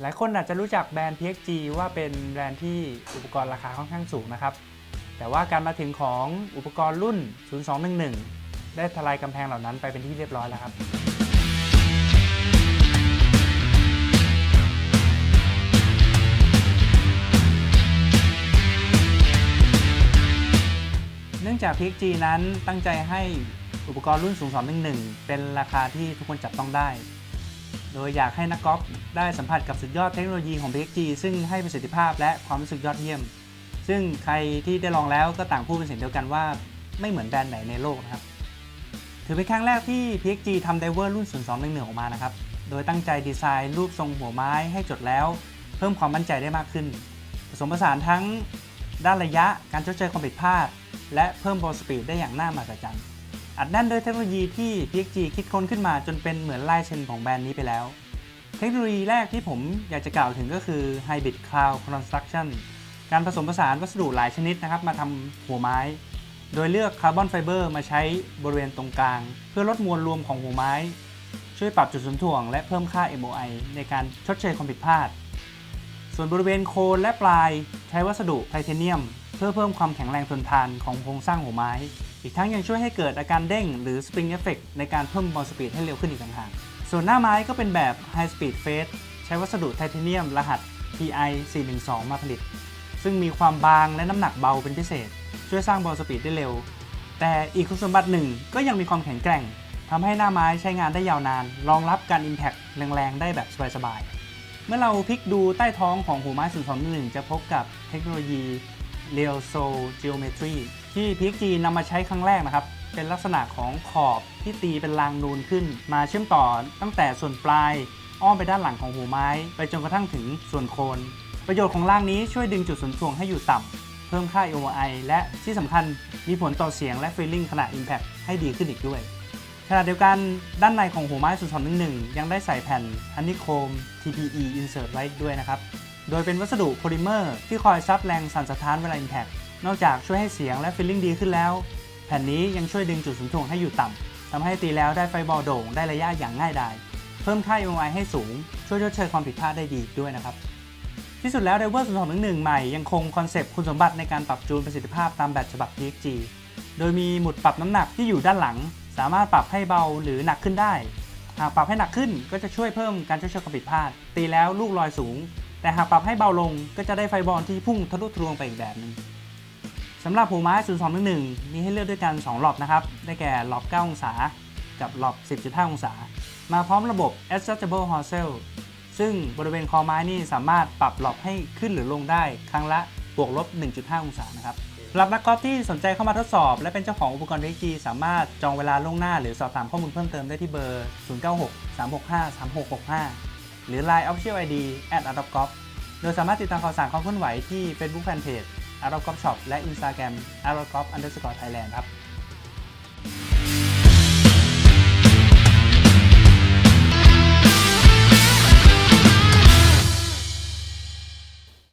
หลายคนอาจจะรู้จักแบรนด์ PXG ว่าเป็นแบรนด์ที่อุปกรณ์ราคาค่อนข้างสูงนะครับ แต่ว่าการมาถึงของอุปกรณ์รุ่น 0211 ได้ทลายกำแพงเหล่านั้นไปเป็นที่เรียบร้อยแล้วครับ เนื่องจาก PXG นั้นตั้งใจให้อุปกรณ์รุ่น 0211 เป็นราคาที่ทุกคนจับต้องได้ โดยอยากให้นักกอล์ฟได้สัมผัสกับสุดยอดเทคโนโลยีของ PXG ซึ่งให้ประสิทธิภาพและความรู้สึกยอดเยี่ยม ซึ่งใครที่ได้ลองแล้วก็ต่างพูดเป็นเสียงเดียวกันว่า ไม่เหมือนแบรนด์ไหนในโลกนะครับ ถือเป็นครั้งแรกที่ PXG ทำไดเวอร์รุ่น 0211 ออกมานะครับ โดยตั้งใจดีไซน์รูปทรงหัวไม้ให้จดแล้ว เพิ่มความมั่นใจได้มากขึ้น ผสมผสานทั้งด้านระยะการชดเชยความผิดพลาด และเพิ่มบอลสปีดได้อย่างน่ามหัศจรรย์ อัดแน่นด้วยเทคโนโลยีที่ PXG คิดค้นขึ้นมาจนเป็นเหมือนลายเซ็นของแบรนด์นี้ไปแล้ว เทคโนโลยีแรกที่ผมอยากจะกล่าวถึงก็คือ Hybrid Cloud Construction การผสมผสานวัสดุหลายชนิดนะครับมาทำหัวไม้ โดยเลือกคาร์บอนไฟเบอร์มาใช้บริเวณตรงกลาง เพื่อลดมวลรวมของหัวไม้ ช่วยปรับจุดศูนย์ถ่วงและเพิ่มค่า MOI ในการชดเชยความผิดพลาด ส่วนบริเวณโคนและปลายใช้วัสดุไทเทเนียม เพื่อเพิ่มความแข็งแรงทนทานของโครงสร้างหัวไม้ อีกทั้งยังช่วยให้เกิดอาการเด้งหรือ Spring Effect ในการเพิ่มบอลสปีดให้เร็วขึ้นอีกต่างหาก ส่วนหน้าไม้ก็เป็นแบบ High Speed Face ใช้วัสดุไทเทเนียมรหัส TI 412 มาผลิต ซึ่งมีความบางและน้ำหนักเบาเป็นพิเศษ ช่วยสร้างบอลสปีดได้เร็ว แต่อีกคุณสมบัติหนึ่งก็ยังมีความแข็งแกร่งทำให้หน้าไม้ใช้งานได้ยาวนาน รองรับการ Impact แรงๆ ได้แบบสบายๆ เมื่อเราพลิกดูใต้ท้องของหัวไม้021จะพบกับเทคโนโลยี Real Soul Geometry ที่ PXG นำมาใช้ครั้งแรกนะครับ เป็นลักษณะของขอบที่ตีเป็นรางนูนขึ้น มาเชื่อมต่อตั้งแต่ส่วนปลาย อ้อมไปด้านหลังของหัวไม้ ไปจนกระทั่งถึงส่วนโคน ประโยชน์ของรางนี้ช่วยดึงจุดศูนย์ถ่วงให้อยู่ต่ำเพิ่มค่า MOI และที่สำคัญมีผลต่อเสียงและ Feeling ขณะ Impact ให้ดีขึ้นอีกด้วยขณะเดียวกันด้านในของหัวไม้0211 ยังได้ใส่แผ่นฮันนี่โคม TPE Insert ไว้ด้วยนะครับ โดยเป็นวัสดุโพลิเมอร์ที่คอยซับแรงสั่นสะท้านเวลา Impact นอกจากช่วยให้เสียงและ Feeling ดีขึ้นแล้ว แผ่นนี้ยังช่วยดึงจุดศูนย์ถ่วงให้อยู่ต่ำทำให้ตีแล้วได้ไฟบอลโด่งได้ระยะอย่างง่ายดาย เพิ่มค่า MOI ให้สูง ช่วยชดเชยความผิดพลาดได้ดีด้วยนะครับ ที่สุดแล้ว Diver 0211 ใหม่ยังคงคอนเซปต์คุณสมบัติในการปรับจูนประสิทธิภาพตามแบบฉบับ PXG โดยมีหมุดปรับน้ำหนักที่อยู่ด้านหลัง สามารถปรับให้เบาหรือหนักขึ้นได้ หากปรับให้หนักขึ้นก็จะช่วยเพิ่มการชดเชยความผิดพลาด ตีแล้วลูกลอยสูง แต่หากปรับให้เบาลงก็จะได้ไฟบอลที่พุ่งทะลุทะลวงไปอีกแบบหนึงสำหรับหัวไม้ 0211 มีให้เลือกด้วยกัน 2 หลอบนะครับ ได้แก่หลอบ9องศา กับหลอบ10.5 องศา มาพร้อมระบบ adjustable hosel ซึ่งบริเวณคอไม้นี่สามารถปรับหลอบให้ขึ้นหรือลงได้ครั้งละบวกลบ 1.5 องศานะครับสำหรับนักกอล์ฟที่สนใจเข้ามาทดสอบ และเป็นเจ้าของอุปกรณ์ PXG สามารถจองเวลาล่วงหน้า หรือสอบถามข้อมูลเพิ่มเติมได้ที่เบอร์ 096 365 3665 หรือ Line Official ID at a d o p g o f โดยสามารถติดตามข่าวสารความเคลื่อนไหวที่ Facebook Fanpage a d o p g o f Shop และ Instagram a d o p g o f underscore Thailand ครับ